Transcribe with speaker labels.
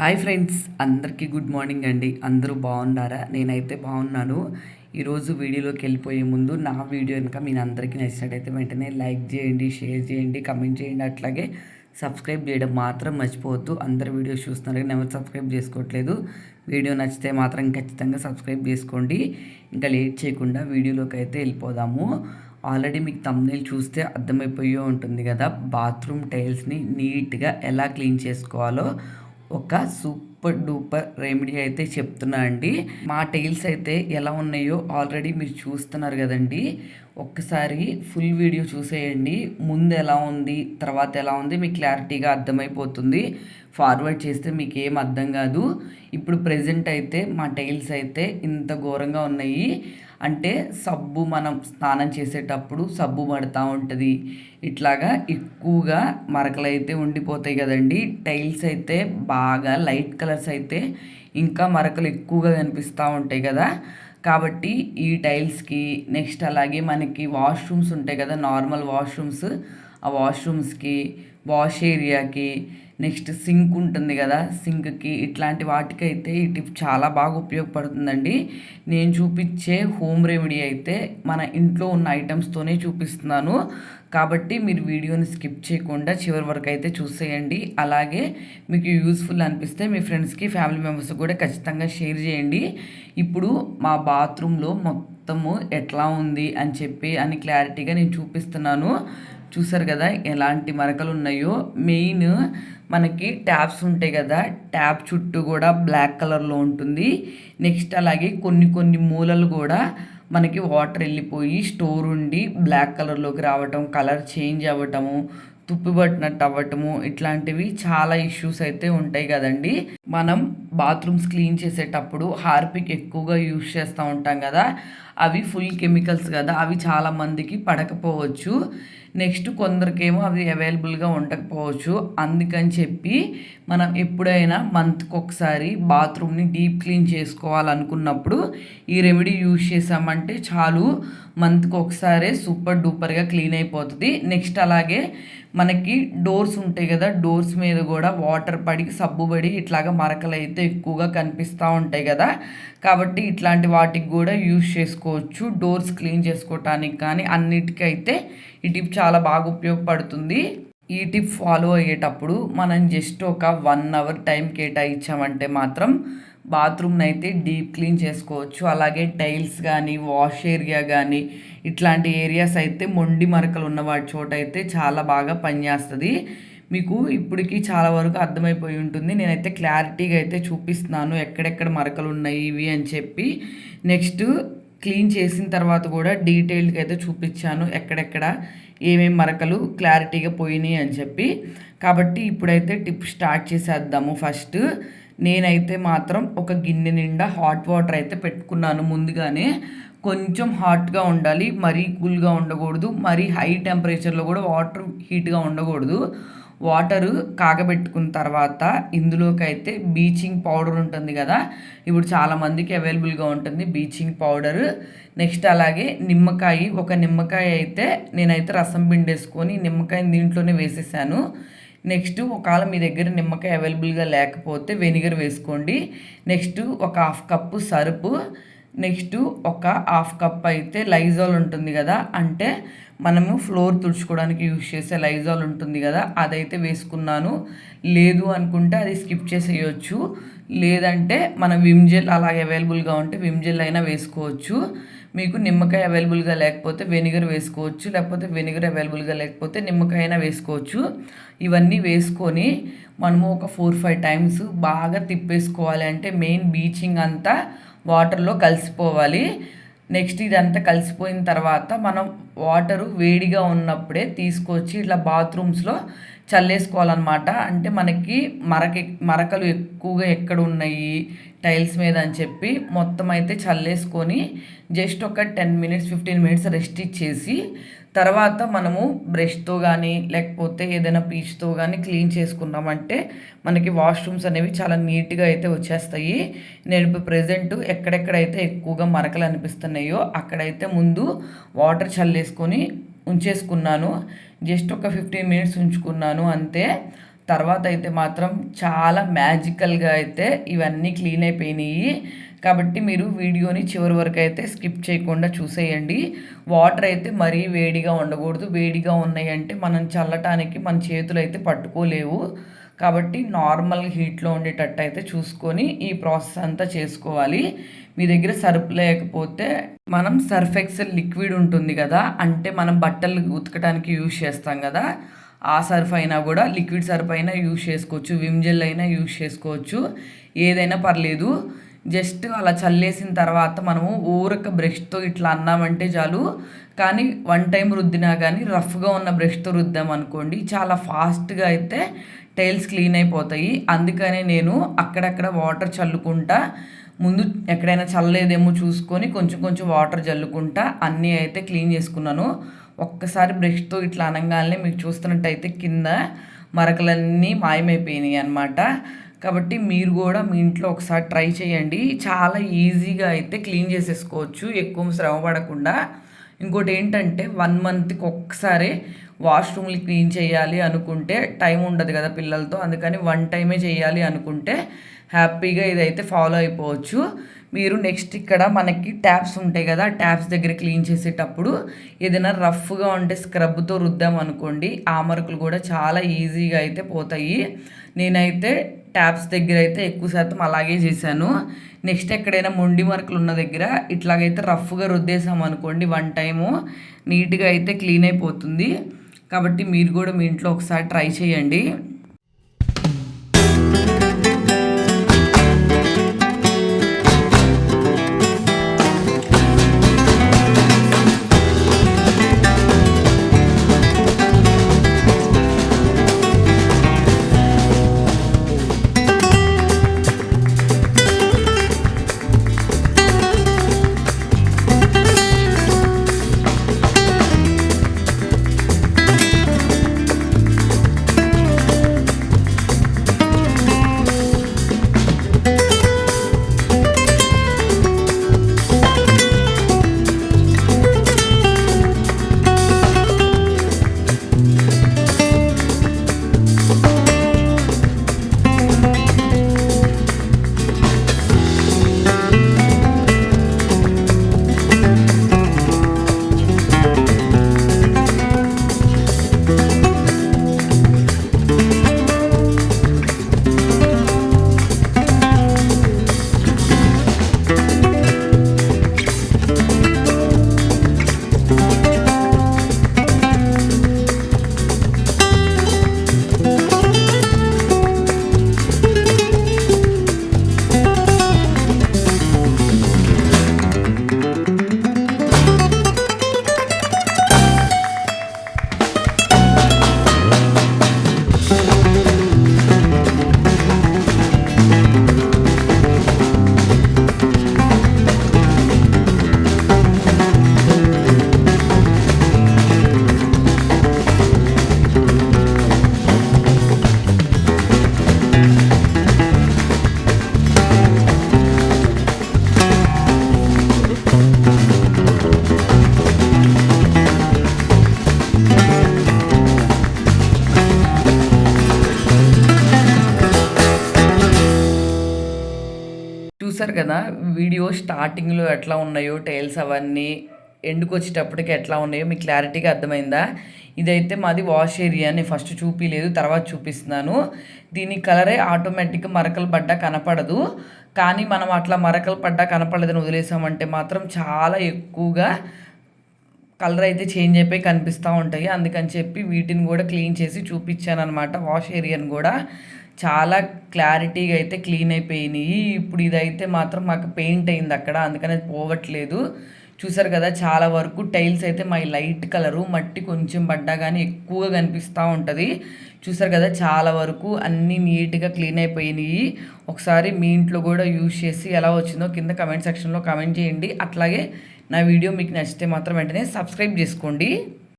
Speaker 1: Hi friends అందరికీ good morning అండి. అందరూ బాగున్నారా? నేనైతే బాగున్నాను. ఈరోజు వీడియోలోకి వెళ్ళిపోయే ముందు నా వీడియో కనుక మీ అందరికీ నచ్చినట్టయితే వెంటనే లైక్ చేయండి షేర్ చేయండి కమెంట్ చేయండి. అట్లాగే సబ్స్క్రైబ్ చేయడం మాత్రం మర్చిపోవద్దు. అందరు వీడియోస్ చూస్తున్నారు కానీ ఎవరు సబ్స్క్రైబ్ చేసుకోవట్లేదు. వీడియో నచ్చితే మాత్రం ఖచ్చితంగా సబ్స్క్రైబ్ చేసుకోండి. ఇంకా లేట్ చేయకుండా వీడియోలోకి అయితే వెళ్ళిపోదాము. ఆల్రెడీ మీకు తమ్నేల్ చూస్తే అర్థమైపోయే ఉంటుంది కదా. బాత్రూమ్ టైల్స్ని నీట్గా ఎలా క్లీన్ చేసుకోవాలో ఒక సూపర్ డూపర్ రెమెడీ అయితే చెప్తున్నా అండి. మా టైల్స్ అయితే ఎలా ఉన్నాయో ఆల్రెడీ మీరు చూస్తున్నారు కదండి. ఒక్కసారి ఫుల్ వీడియో చూసేయండి. ముందు ఎలా ఉంది తర్వాత ఎలా ఉంది మీకు క్లారిటీగా అర్థమైపోతుంది. ఫార్వర్డ్ చేస్తే మీకు ఏం అర్థం కాదు. ఇప్పుడు ప్రజెంట్ అయితే మా టైల్స్ అయితే ఇంత ఘోరంగా ఉన్నాయి. అంటే సబ్బు మనం స్నానం చేసేటప్పుడు సబ్బు పడుతూ ఉంటుంది. ఇట్లాగా ఎక్కువగా మరకలు అయితే ఉండిపోతాయి కదండి. టైల్స్ అయితే బాగా లైట్ కలర్స్ అయితే ఇంకా మరకలు ఎక్కువగా కనిపిస్తూ ఉంటాయి కదా. కాబట్టి ఈ టైల్స్కి నెక్స్ట్ అలాగే మనకి వాష్రూమ్స్ ఉంటాయి కదా నార్మల్ వాష్రూమ్స్. ఆ వాష్రూమ్స్కి వాష్ ఏరియాకి నెక్స్ట్ సింక్ ఉంటుంది కదా సింక్కి ఇట్లాంటి వాటికైతే ఈ టిప్ చాలా బాగా ఉపయోగపడుతుందండి. నేను చూపించే హోమ్ రెమెడీ అయితే మన ఇంట్లో ఉన్న ఐటమ్స్తోనే చూపిస్తున్నాను. కాబట్టి మీరు వీడియోని స్కిప్ చేయకుండా చివరి వరకు అయితే చూసేయండి. అలాగే మీకు యూస్ఫుల్ అనిపిస్తే మీ ఫ్రెండ్స్కి ఫ్యామిలీ మెంబర్స్కి కూడా ఖచ్చితంగా షేర్ చేయండి. ఇప్పుడు మా బాత్రూంలో మొత్తము ఎట్లా ఉంది అని చెప్పి అని క్లారిటీగా నేను చూపిస్తున్నాను. చూసారు కదా ఎలాంటి మరకలు ఉన్నాయో. మెయిన్ మనకి ట్యాప్స్ ఉంటాయి కదా ట్యాప్ చుట్టూ కూడా బ్లాక్ కలర్లో ఉంటుంది. నెక్స్ట్ అలాగే కొన్ని కొన్ని మూలలు కూడా మనకి వాటర్ వెళ్ళిపోయి స్టోర్ ఉండి బ్లాక్ కలర్లోకి రావటం కలర్ చేంజ్ అవ్వటము తుప్పి పట్టినట్టు అవ్వటము ఇట్లాంటివి చాలా ఇష్యూస్ అయితే ఉంటాయి కదండి. మనం బాత్రూమ్స్ క్లీన్ చేసేటప్పుడు హార్పిక్ ఎక్కువగా యూస్ చేస్తూ ఉంటాం కదా అవి ఫుల్ కెమికల్స్ కదా అవి చాలా మందికి పడకపోవచ్చు. నెక్స్ట్ కొందరికేమో అవి అవైలబుల్గా ఉండకపోవచ్చు. అందుకని చెప్పి మనం ఎప్పుడైనా మంత్కి ఒకసారి బాత్రూమ్ని డీప్ క్లీన్ చేసుకోవాలనుకున్నప్పుడు ఈ రెమెడీ యూజ్ చేసామంటే చాలు మంత్కి ఒకసారి సూపర్ డూపర్గా క్లీన్ అయిపోతుంది. నెక్స్ట్ అలాగే మనకి డోర్స్ ఉంటాయి కదా డోర్స్ మీద కూడా వాటర్ పడి సబ్బు పడి ఇట్లాగా మరకలు అయితే ఎక్కువగా కనిపిస్తూ ఉంటాయి కదా. కాబట్టి ఇట్లాంటి వాటికి కూడా యూజ్ చేసుకోవచ్చు డోర్స్ క్లీన్ చేసుకోవటానికి కానీ అన్నిటికైతే ఈ టిప్ చాలా బాగా ఉపయోగపడుతుంది. ఈ టిప్ ఫాలో అయ్యేటప్పుడు మనం జస్ట్ ఒక వన్ అవర్ టైం కేటాయించామంటే మాత్రం బాత్రూమ్ని అయితే డీప్ క్లీన్ చేసుకోవచ్చు. అలాగే టైల్స్ కానీ వాష్ ఏరియా కానీ ఇట్లాంటి ఏరియాస్ అయితే మొండి మరకలు ఉన్న వాటి చోట అయితే చాలా బాగా పనిచేస్తుంది. మీకు ఇప్పటికి చాలా వరకు అర్థమైపోయి ఉంటుంది. నేనైతే క్లారిటీగా అయితే చూపిస్తున్నాను. ఎక్కడెక్కడ మరకలు ఉన్నాయి ఇవి అని చెప్పి. నెక్స్ట్ క్లీన్ చేసిన తర్వాత కూడా డీటెయిల్గా అయితే చూపించాను ఎక్కడెక్కడ ఏమేమి మరకలు క్లారిటీగా పోయినాయి అని చెప్పి. కాబట్టి ఇప్పుడైతే టిప్ స్టార్ట్ చేసేద్దాము ఫస్ట్. నేనైతే మాత్రం ఒక గిన్నె నిండా హాట్ వాటర్ అయితే పెట్టుకున్నాను ముందుగానే. కొంచెం హాట్గా ఉండాలి మరీ కూల్గా ఉండకూడదు మరీ హై టెంపరేచర్లో కూడా వాటర్ హీట్గా ఉండకూడదు. వాటరు కాగబెట్టుకున్న తర్వాత ఇందులోకి అయితే బీచింగ్ పౌడర్ ఉంటుంది కదా. ఇప్పుడు చాలామందికి అవైలబుల్గా ఉంటుంది బీచింగ్ పౌడర్. నెక్స్ట్ అలాగే నిమ్మకాయ ఒక నిమ్మకాయ అయితే నేనైతే రసం పిండేసుకొని నిమ్మకాయని దీంట్లోనే వేసేసాను. నెక్స్ట్ ఒకవేళ మీ దగ్గర నిమ్మకాయ అవైలబుల్గా లేకపోతే వెనిగర్ వేసుకోండి. నెక్స్ట్ ఒక హాఫ్ కప్పు సరుపు. నెక్స్ట్ ఒక హాఫ్ కప్ అయితే లైజాల్ ఉంటుంది కదా. అంటే మనము ఫ్లోర్ తుడుచుకోవడానికి యూజ్ చేసే లైజాల్ ఉంటుంది కదా అదైతే వేసుకున్నాను. లేదు అనుకుంటే అది స్కిప్ చేసేయచ్చు. లేదంటే మన విమ్ జెల్ అలాగే అవైలబుల్గా ఉంటే విమ్ జెల్ అయినా వేసుకోవచ్చు. మీకు నిమ్మకాయ అవైలబుల్గా లేకపోతే వెనిగర్ వేసుకోవచ్చు లేకపోతే వెనిగర్ అవైలబుల్గా లేకపోతే నిమ్మకాయ అయినా వేసుకోవచ్చు. ఇవన్నీ వేసుకొని మనము ఒక ఫోర్ ఫైవ్ టైమ్స్ బాగా తిప్పేసుకోవాలి అంటే మెయిన్ బీచింగ్ అంతా వాటర్లో కలిసిపోవాలి. నెక్స్ట్ ఇదంతా కలిసిపోయిన తర్వాత మనం వాటరు వేడిగా ఉన్నప్పుడే తీసుకొచ్చి ఇట్లా బాత్రూమ్స్లో చల్లేసుకోవాలన్నమాట. అంటే మనకి మరక మరకలు ఎక్కువగా ఎక్కడ ఉన్నాయి టైల్స్ మీద అని చెప్పి మొత్తం అయితే చల్లేసుకొని జస్ట్ ఒక ten minutes fifteen minutes rest ఇచ్చేసి తర్వాత మనము బ్రష్తో కానీ లేకపోతే ఏదైనా పీచ్తో కానీ క్లీన్ చేసుకున్నామంటే మనకి వాష్రూమ్స్ అనేవి చాలా నీట్గా అయితే వచ్చేస్తాయి. నేను ఇప్పుడు ప్రజెంట్ ఎక్కడెక్కడైతే ఎక్కువగా మరకలు అనిపిస్తున్నాయో అక్కడైతే ముందు వాటర్ చల్లేసుకొని ఉంచేసుకున్నాను. జస్ట్ ఒక ఫిఫ్టీన్ మినిట్స్ ఉంచుకున్నాను అంతే. తర్వాత అయితే మాత్రం చాలా మ్యాజికల్గా అయితే ఇవన్నీ క్లీన్ అయిపోయినాయి. కాబట్టి మీరు వీడియోని చివరి వరకు అయితే స్కిప్ చేయకుండా చూసేయండి. వాటర్ అయితే మరీ వేడిగా ఉండకూడదు. వేడిగా ఉన్నాయంటే మనం చల్లటానికి మన చేతులు అయితే పట్టుకోలేవు. కాబట్టి నార్మల్ హీట్లో ఉండేటట్టు అయితే చూసుకొని ఈ ప్రాసెస్ అంతా చేసుకోవాలి. మీ దగ్గర సర్ఫ్ లేకపోతే మనం సర్ఫ్ ఎక్సెల్ లిక్విడ్ ఉంటుంది కదా అంటే మనం బట్టలు ఉతకడానికి యూజ్ చేస్తాం కదా ఆ సర్ఫ్ అయినా కూడా లిక్విడ్ సర్ఫ్ అయినా యూజ్ చేసుకోవచ్చు విమ్ జెల్ అయినా యూజ్ చేసుకోవచ్చు ఏదైనా పర్లేదు. జస్ట్ అలా చల్లేసిన తర్వాత మనము ఊరక బ్రష్తో ఇట్లా అన్నామంటే చాలు. కానీ వన్ టైం రుద్దినా కానీ రఫ్గా ఉన్న బ్రష్తో రుద్దాం అనుకోండి చాలా ఫాస్ట్గా అయితే టైల్స్ క్లీన్ అయిపోతాయి. అందుకనే నేను అక్కడక్కడ వాటర్ చల్లుకుంటా. ముందు ఎక్కడైనా చల్లలేదేమో చూసుకొని కొంచెం కొంచెం వాటర్ చల్లుకుంటా అన్నీ అయితే క్లీన్ చేసుకున్నాను. ఒక్కసారి బ్రష్తో ఇట్లా అనగానే మీకు చూస్తున్నట్టయితే కింద మరకలన్నీ మాయమైపోయినాయి అనమాట కాబట్టి మీరు కూడా మీ ఇంట్లో ఒకసారి ట్రై చేయండి. చాలా ఈజీగా అయితే క్లీన్ చేసేసుకోవచ్చు. ఎక్కువ శ్రమ పడకుండా. ఇంకోటి ఏంటంటే వన్ మంత్కి ఒక్కసారి వాష్రూమ్లు క్లీన్ చేయాలి అనుకుంటే టైం ఉండదు కదా పిల్లలతో. అందుకని వన్ టైమే చేయాలి అనుకుంటే హ్యాపీగా ఇదైతే ఫాలో అయిపోవచ్చు. మీరు నెక్స్ట్ ఇక్కడ మనకి ట్యాప్స్ ఉంటాయి కదా ట్యాప్స్ దగ్గర క్లీన్ చేసేటప్పుడు ఏదైనా రఫ్గా ఉంటే స్క్రబ్తో రుద్దాం అనుకోండి. ఆ మరకులు కూడా చాలా ఈజీగా అయితే పోతాయి. నేనైతే ట్యాప్స్ దగ్గర అయితే ఎక్కువ శాతం అలాగే చేశాను. నెక్స్ట్ ఎక్కడైనా మొండి మరకలు ఉన్న దగ్గర ఇట్లాగైతే రఫ్గా రుద్దేసాం అనుకోండి వన్ టైము నీట్గా అయితే క్లీన్ అయిపోతుంది. కాబట్టి మీరు కూడా మీ ఇంట్లో ఒకసారి ట్రై చేయండి. చూసారు కదా వీడియో స్టార్టింగ్లో ఎట్లా ఉన్నాయో టైల్స్ అవన్నీ ఎండుకు వచ్చేటప్పటికి ఎట్లా ఉన్నాయో మీకు క్లారిటీగా అర్థమైందా? ఇదైతే మాది వాష్ ఏరియా నేను ఫస్ట్ చూపించలేదు తర్వాత చూపిస్తున్నాను. దీని కలరే ఆటోమేటిక్గా మరకలు పడ్డా కనపడదు. కానీ మనం అట్లా మరకలు పడ్డా కనపడలేదని వదిలేసామంటే మాత్రం చాలా ఎక్కువగా కలర్ అయితే చేంజ్ అయిపోయి కనిపిస్తూ ఉంటాయి. అందుకని చెప్పి వీటిని కూడా క్లీన్ చేసి చూపించాను అనమాట వాష్ ఏరియాని కూడా. చాలా క్లారిటీగా అయితే క్లీన్ అయిపోయినాయి. ఇప్పుడు ఇదైతే మాత్రం మాకు పెయింట్ అయింది అక్కడ అందుకని అది పోవట్లేదు. చూసారు కదా చాలా వరకు టైల్స్ అయితే మై లైట్ కలరు మట్టి కొంచెం పడ్డా కానీ ఎక్కువగా కనిపిస్తూ ఉంటుంది. చూసారు కదా చాలా వరకు అన్నీ నీట్గా క్లీన్ అయిపోయినాయి. ఒకసారి మీ ఇంట్లో కూడా యూజ్ చేసి ఎలా వచ్చిందో కింద కమెంట్ సెక్షన్లో కమెంట్ చేయండి. అట్లాగే నా వీడియో మీకు నచ్చితే మాత్రం వెంటనే సబ్స్క్రైబ్ చేసుకోండి.